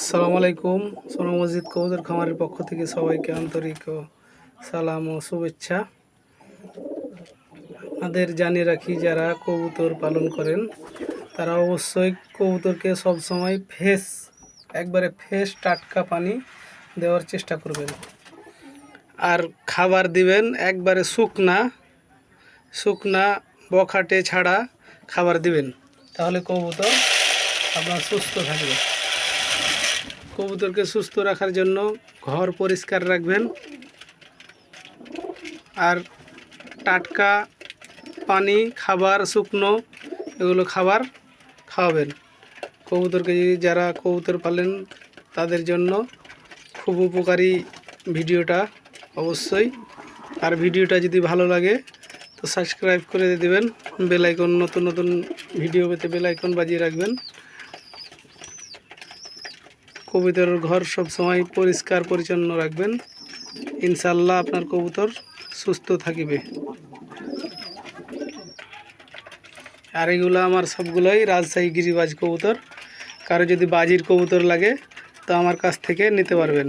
আসসালামু আলাইকুম। সোনা মসজিদ কবুতর খামারের পক্ষ থেকে সবাইকে আন্তরিক সালাম ও শুভেচ্ছা। আপনাদের জানিয়ে রাখি, যারা কবুতর পালন করেন, তারা অবশ্যই কবুতরকে সবসময় ফ্রেশ একবারে ফ্রেশ টাটকা পানি দেওয়ার চেষ্টা করবেন। আর খাবার দিবেন একবারে শুকনা শুকনা বখাটে ছাড়া খাবার দিবেন। তাহলে কবুতর আপনার সুস্থ থাকবে। কবুতরকে সুস্থ রাখার জন্য ঘর পরিষ্কার রাখবেন। আর টাটকা পানি, খাবার, শুকনো এগুলো খাবার খাওয়াবেন। কবুতরকে যারা কবুতর পালেন, তাদের জন্য খুব উপকারী ভিডিওটা অবশ্যই। আর ভিডিওটা যদি ভালো লাগে, তো সাবস্ক্রাইব করে দেবেন। বেলাইকন নতুন নতুন ভিডিও পেতে বেলাইকন বাজিয়ে রাখবেন। কবুতরের ঘর সব সময় পরিষ্কার, পরিচ্ছন্ন রাখবেন। ইনশাল্লাহ আপনার কবুতর সুস্থ থাকিবে। আর এগুলো আমার সবগুলোই রাজশাহী গিরিবাজ কবুতর। কারও যদি বাজির কবুতর লাগে, তো আমার কাছ থেকে নিতে পারবেন।